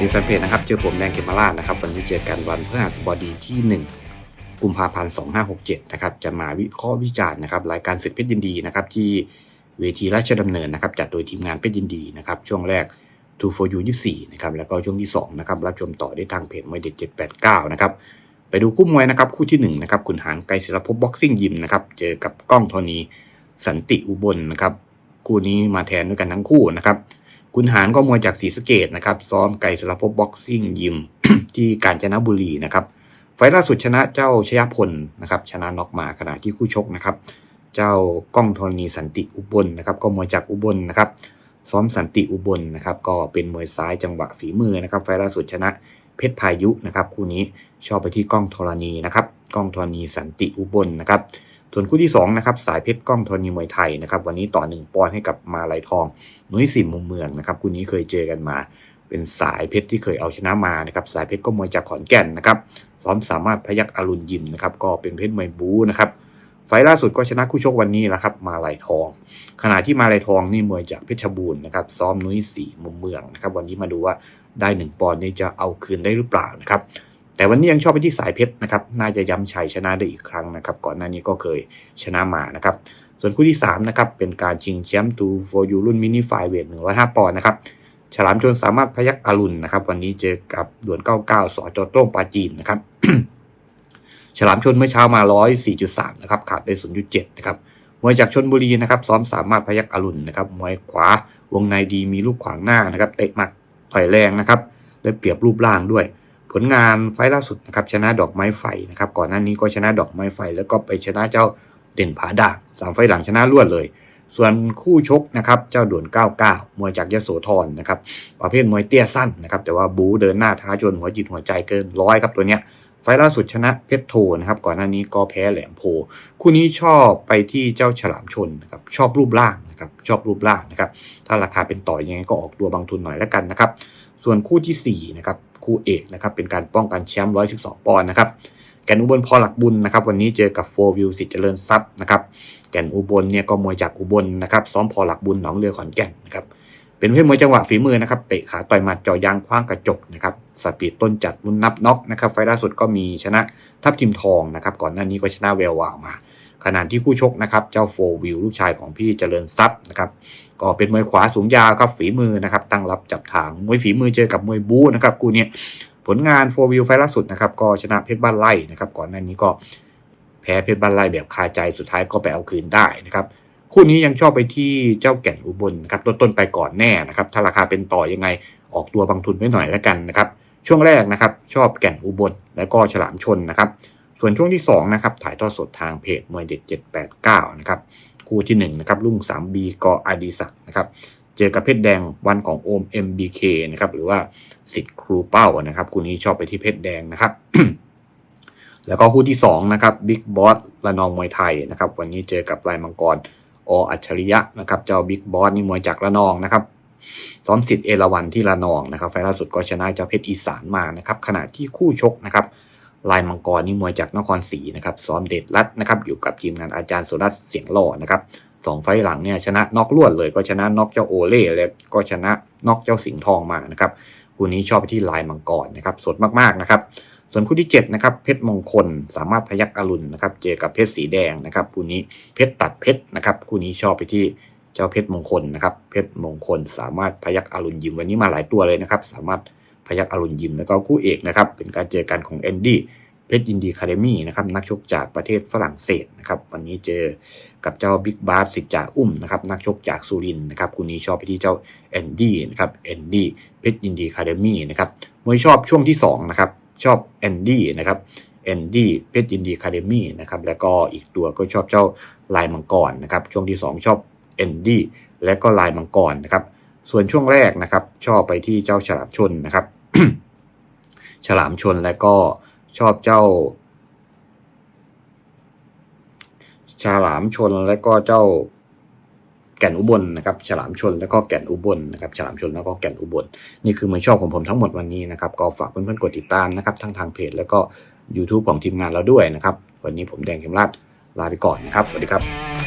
ดีแฟนเพจนะครับ เจอผมแดงเกมมาลานะครับ วันนี้เจอกันวันพฤหัสบดีที่ 1 กุมภาพันธ์ 2567 นะครับ จะมาวิเคราะห์วิจารณ์นะครับ รายการศึกเพชรยินดีนะครับ ที่เวทีราชดำเนินนะครับ จัดโดยทีมงานเพชรยินดีนะครับ ช่วงแรก2 for you 24 นะครับ แล้วก็ช่วงที่ 2 นะครับ รับชมต่อได้ทางเพจมวยเด็ด 789 นะครับ ไปดูคู่มวยนะครับ คู่ที่ 1 นะครับขุนหารไกรศิลปภพบ็อกซิ่งยิมนะครับ เจอกับกล้องธรณีสันติอุบลนะครับ คู่นี้มาแทนด้วยกันทั้งคู่นะครับ คุณหารก็มวยจากศรีสะเกดนะครับ ซ้อมไก่สารภพบ็อกซิ่งยิมที่กาญจนบุรีนะครับ ไฟล์ล่าสุดชนะเจ้าชยพลนะครับ ชนะน็อกมาขณะที่คู่ชกนะครับ เจ้าก้องธรณีสันติอุบลนะครับ ก็มวยจากอุบลนะครับ ซ้อมสันติอุบลนะครับ ก็เป็นมวยซ้ายจังหวะฝีมือนะครับ ไฟล์ล่าสุดชนะเพชรพายุนะครับ คู่นี้ชอบไปที่ก้องธรณีนะครับ ก้องธรณีสันติอุบลนะครับ ส่วนคู่ที่2นะครับสายเพชรกล้องธรณีมวยไทยนะครับวันนี้ต่อ 1 ปอนด์ให้กับมาลายทองนุ้ยสิมมุมเมืองนะครับคู่นี้เคยเจอกันมา เป็นสายเพชรที่เคยเอาชนะมานะครับสายเพชรก็มวยจากขอนแก่นนะครับซ้อมสามารถพยักอรุณยิมนะครับก็เป็นเพชรมวยบูนะครับไฟล่าสุดก็ชนะคู่ชกวันนี้แหละครับมาลายทอง ขณะที่มาลายทองนี่มวยจากเพชรบูรณ์นะครับซ้อมนุ้ยสีมุมเมืองนะครับวันนี้มาดูว่าได้หนึ่งปอนด์นี่จะเอาคืนได้หรือเปล่านะครับ แต่วันนี้ยังชอบไปที่สายเพชรนะครับ น่าจะย้ำชัยชนะได้อีกครั้งนะครับ ก่อนหน้านี้ก็เคยชนะมานะครับ ส่วนคู่ที่3นะครับ เป็นการชิงแชมป์ตูโฟยูรุ่นมินิไฟเวท105 ปอนด์นะครับ ฉลามชนสามารถพยักอรุณนะครับ วันนี้เจอกับด่วน 99 สอจอโต้งปาจีนนะครับ ฉลามชนเมื่อเช้ามา 104.3 นะครับ ขาดไป 0.7 นะครับ มวยจากชนบุรีนะครับ ซ้อมสามารถพยักอรุณนะครับ มวยขวาวงในดีมีลูกขวางหน้านะครับ เตะหมัดต่อยแรงนะครับ ได้เปรียบรูปร่างด้วย ผลงานไฟล์ล่าสุดนะครับชนะดอกไม้ไฟนะครับก่อนหน้านี้ก็ชนะดอกไม้ไฟ แล้วก็ไปชนะเจ้าเด่นผาดาบสามไฟล์หลังชนะรวดเลย ส่วนคู่ชกนะครับเจ้าด่วน 99 มวยจากยโสธรนะครับประเภทมวยเตี้ยสั้นนะครับแต่ว่าบูเดินหน้าท้าจนหัวจิตหัวใจเกินร้อยครับตัวเนี้ยไฟล์ล่าสุดชนะเพชรโทนะครับก่อนหน้านี้ก็แพ้แหลมโพ คู่นี้ชอบไปที่เจ้าฉลามชนนะครับชอบรูปร่างนะครับชอบรูปร่างนะครับถ้าราคาเป็นต่อยังไงก็ออกตัวบางทุนหน่อยแล้วกันนะครับส่วนคู่ที่4นะครับ คู่เอกนะครับเป็นการป้องกันแชมป์112 ปอนด์นะครับแก่นอุบลพอหลักบุญนะครับวันนี้เจอกับโฟวิวสิทธิ์เจริญทรัพย์นะครับแก่นอุบลเนี่ยก็มวยจากอุบลนะครับซ้อมพอหลักบุญหนองเรือขอนแก่นนะครับเป็นเพศมวยจังหวะฝีมือนะครับเตะขาต่อยหมัดจ่อยางคว้างกระจกนะครับสปีดต้นจัดมุนนับน็อกนะครับไฟล์ล่าสุดก็มีชนะทัพทิมทองนะครับก่อนหน้านี้ก็ชนะเวลวาวมา ขณะที่คู่ชกนะครับเจ้าโฟวิวลูกชายของพี่เจริญทรัพย์นะครับก็เป็นมวยขวาสูงยาวครับฝีมือนะครับตั้งรับจับทางมวยฝีมือเจอกับมวยบู๊นะครับกูเนี่ยผลงานโฟวิวไฟล์ล่าสุดนะครับก็ชนะเพชรบ้านไร่นะครับก่อนหน้านี้ก็แพ้เพชรบ้านไร่แบบคาใจสุดท้ายก็ไปเอาคืนได้นะครับคู่นี้ยังชอบไปที่เจ้าแก่นอุบลครับต้นๆไปก่อนแน่นะครับถ้าราคาเป็นต่อยังไงออกตัวบางทุนไว้หน่อยแล้วกันนะครับช่วงแรกนะครับชอบแก่นอุบลแล้วก็ฉลามชนนะครับ ส่วนช่วงที่2นะครับถ่ายทอดสดทางเพจมวยเด็ด 789 นะครับคู่ที่1นะครับรุ่ง 3B กออดีศักดิ์นะครับเจอกับเพชรแดงวันของโอม MBK นะครับหรือว่าสิทธิ์ครูเป้านะครับคู่นี้ชอบไปที่เพชรแดงนะครับ แล้วก็คู่ที่2นะครับบิ๊กบอสระนองมวยไทยนะครับวันนี้เจอกับลายมังกรออัจฉริยะนะครับเจ้าบิ๊กบอสนี่มวยจากระนองนะครับซ้อมสิทธิ์เอราวันที่ระนองนะครับไฟล์ล่าสุดก็ชนะเจ้าเพชรอีสานมานะครับขณะที่คู่ชกนะครับ ลายมังกรนี่มวยจากนครศรีนะครับซ้อมเด็ดรัดนะครับอยู่กับทีมงานอาจารย์สุรัตน์เสียงหล่อนะครับสองไฟหลังเนี่ยชนะน็อกลวดเลยก็ชนะน็อกเจ้าโอเล่และก็ชนะน็อกเจ้าสิงห์ทองมานะครับคู่นี้ชอบไปที่ลายมังกรนะครับสดมากๆนะครับส่วนคู่ที่7นะครับเพชรมงคลสามารถพยักอรุณนะครับเจอกับเพชรสีแดงนะครับคู่นี้เพชรตัดเพชรนะครับคู่นี้ชอบไปที่เจ้าเพชรมงคลนะครับเพชรมงคลสามารถพยักอรุณยิมวันนี้มาหลายตัวเลยนะครับ สามารถ พยักอรุณยิม แล้วก็คู่เอกนะครับ เป็นการเจอกันของแอนดี้เพชรยินดีคาเดมี่นะครับนักชกจากประเทศฝรั่งเศสนะครับวันนี้เจอกับเจ้าบิ๊กบาสสิทธิ์จ่าอุ้มนะครับนักชกจากสุรินนะครับคู่นี้ชอบไปที่เจ้าแอนดี้นะครับแอนดี้เพชรยินดีคาเดมี่นะครับมวยชอบช่วงที่สองนะครับชอบแอนดี้นะครับแอนดี้เพชรยินดีคาเดมี่นะครับแล้วก็อีกตัวก็ชอบเจ้าลายมังกรนะครับช่วงที่ 2 ชอบแอนดี้และก็ลายมังกรนะครับส่วนช่วงแรกนะครับชอบไปที่เจ้าฉลามชนนะครับ ฉลามชนและก็ชอบเจ้า ฉลามชนและก็เจ้าแก่นอุบลนะครับ ฉลามชนแล้วก็แก่นอุบลนะครับ ฉลามชนแล้วก็แก่นอุบล นี่คือมือชอบของผมทั้งหมดวันนี้นะครับ ก็ฝากเพื่อนๆกดติดตามนะครับ ทั้งทางเพจแล้วก็ YouTube ของทีมงานเราด้วยนะครับ วันนี้ผมแดงเข็มรัดลาไปก่อนนะครับ สวัสดีครับ